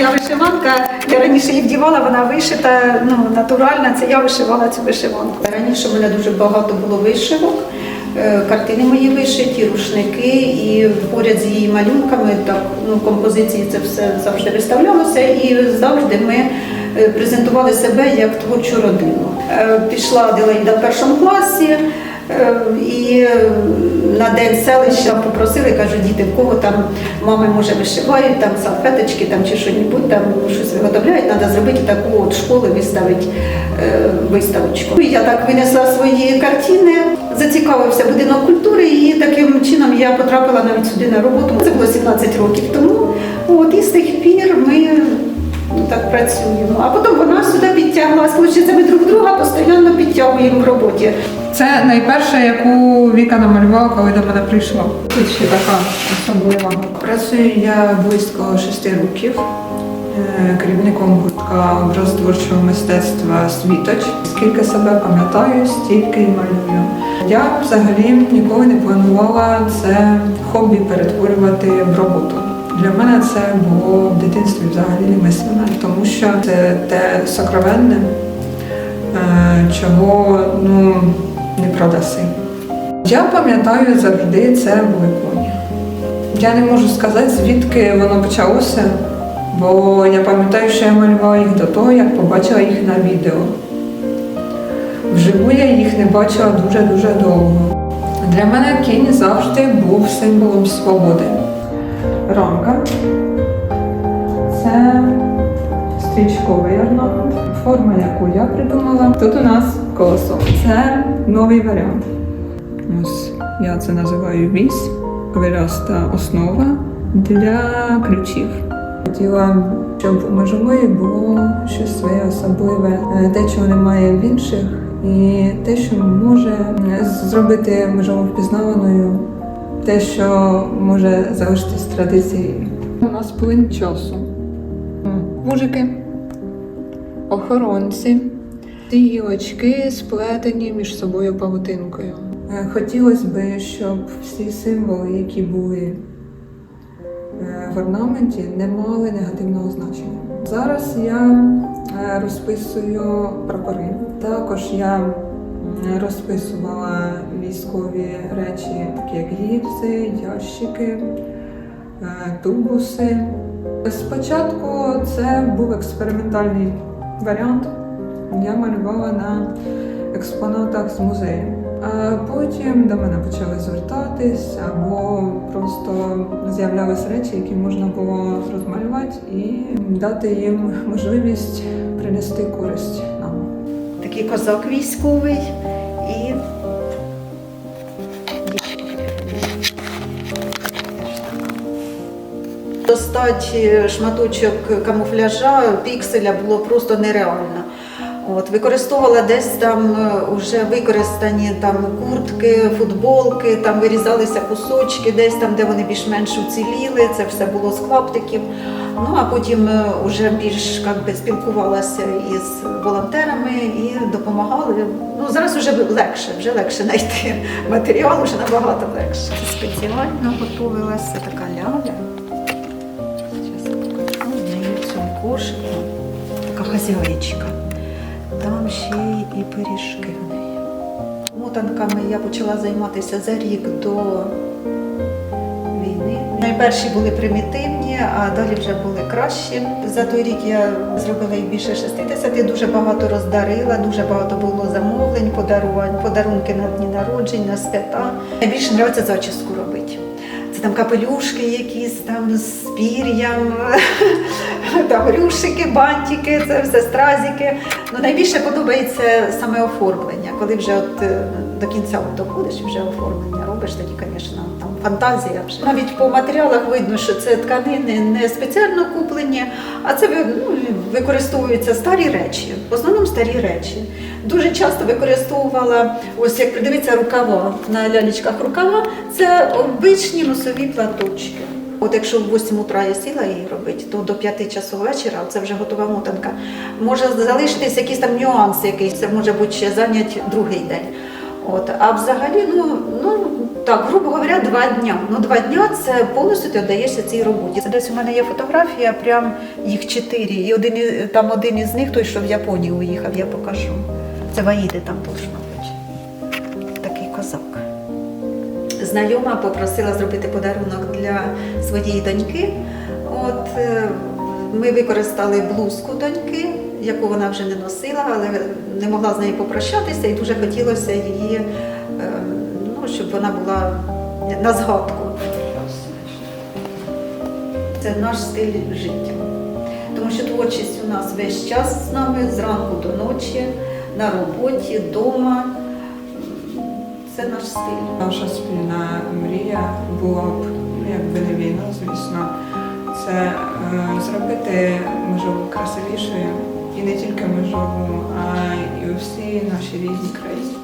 моя вишиванка. Я раніше її вдівала, вона вишита, ну натуральна. Це я вишивала цю вишиванку. Раніше в мене дуже багато було вишивок, е, картини мої вишиті, рушники, і поряд з її малюнками так, ну, композиції це все завжди виставлялося, і завжди ми е, презентували себе як творчу родину. Е, Пішла Аделаїда в першому класі. Е, І е, на день селища попросили, кажуть, діти, в кого там мами може вишивають, там салфеточки там, чи що-небудь, там щось виготовляють, треба зробити таку от школу, виставити е, виставочку. Я так винесла свої картини, зацікавився будинок культури, і таким чином я потрапила навіть сюди на роботу. Це було 17 років тому. От і з тих пір ми ну, так працюємо. А потім вона сюди. Получиться, ми друг друга постійно підтягуємо в роботі. Це найперша, яку Віка намалювала, коли до мене прийшла. Тут ще така особлива. Працюю я близько шести років е, керівником гуртка образотворчого мистецтва Світоч. Скільки себе пам'ятаю, стільки й малюю. Я взагалі ніколи не планувала це хобі перетворювати в роботу. Для мене це було в дитинстві взагалі немислимо, тому що це те сокровенне, е, чого ну, не продаси. Я пам'ятаю завжди це були. Я не можу сказати, звідки воно почалося, бо я пам'ятаю, що я малювала їх до того, як побачила їх на відео. Вживу я їх не бачила дуже-дуже довго. Для мене кінь завжди був символом свободи. Рамка це стрічковий орнамент. Форма, яку я придумала. Тут у нас колесо. Це новий варіант. Ось я це називаю вісь, хвиляста основа для ключів. Хотіла, щоб у межової було щось своє особливе, е, те, чого немає в інших, і те, що може е, зробити межову впізнаваною, те, що може залишитись традицією. У нас плин часу. Мужики, охоронці. Ці гілочки сплетені між собою павутинкою. Е, Хотілося б, щоб всі символи, які були е, в орнаменті, не мали негативного значення. Зараз я е, розписую прапори. Також я розписувала військові речі, такі як гільзи, ящики, тубуси. Спочатку це був експериментальний варіант. Я малювала на експонатах з музею. А потім до мене почали звертатись або просто з'являлись речі, які можна було розмалювати і дати їм можливість принести користь нам. Такий козак військовий і Достати шматочок камуфляжа, пікселя було просто нереально. От, використовувала десь там вже використані там куртки, футболки, там вирізалися кусочки, десь там, де вони більш-менш уціліли, це все було з клаптиків. Ну а потім вже більш як би, спілкувалася із волонтерами і допомагали. Ну зараз вже легше, вже легше знайти матеріал, вже набагато легше. Спеціально готувалася така ляля. Зараз покажу. В неї в цьому кошику така хазяєчка. Там ще й і пиріжки в неї. Мотанками я почала займатися за рік до війни. Найперші були примітивні, а далі вже були кращі. За той рік я зробила їх більше 60, дуже багато роздарила, дуже багато було замовлень, подарувань, подарунки на дні народжень, на свята. Найбільше подобається зачіску робити. Там капелюшки якісь там з пір'ям, там рюшики, бантики, це все стразики. Ну, найбільше подобається саме оформлення. Коли вже от е, до кінця доходиш вже оформлення робиш, тоді, звісно, там фантазія вже. Навіть по матеріалах видно, що це тканини не спеціально куплені, а це ну, використовуються старі речі, в основному старі речі. Дуже часто використовувала, ось як придивиться рукава на лялечках рукава, це обичні носові платочки. От якщо в 8 утра я сіла її робити, то до 5 часу вечора це вже готова мотанка. Може залишитись якісь там нюанси, якийсь це може бути ще зайнять другий день. От, а взагалі, ну, ну так, грубо говоря, два дня. Ну, два дня це повністю ти віддаєшся цій роботі. Це десь у мене є фотографія, прям Їх чотири. І один там один із них, той, що в Японію уїхав, я покажу. Це Ваїди там должно бути. Такий козак. Знайома попросила зробити подарунок для своєї доньки. От е, ми використали блузку доньки, яку вона вже не носила, але не могла з нею попрощатися, і дуже хотілося її, е, ну, щоб вона була на згадку. Це наш стиль життя. Тому що творчість у нас весь час з нами, зранку до ночі, на роботі, вдома. Це наш стиль. Наша спільна мрія була б, якби не війна, звісно, це е, зробити межову красивішою і не тільки межову, а й у всій нашій рідній країні.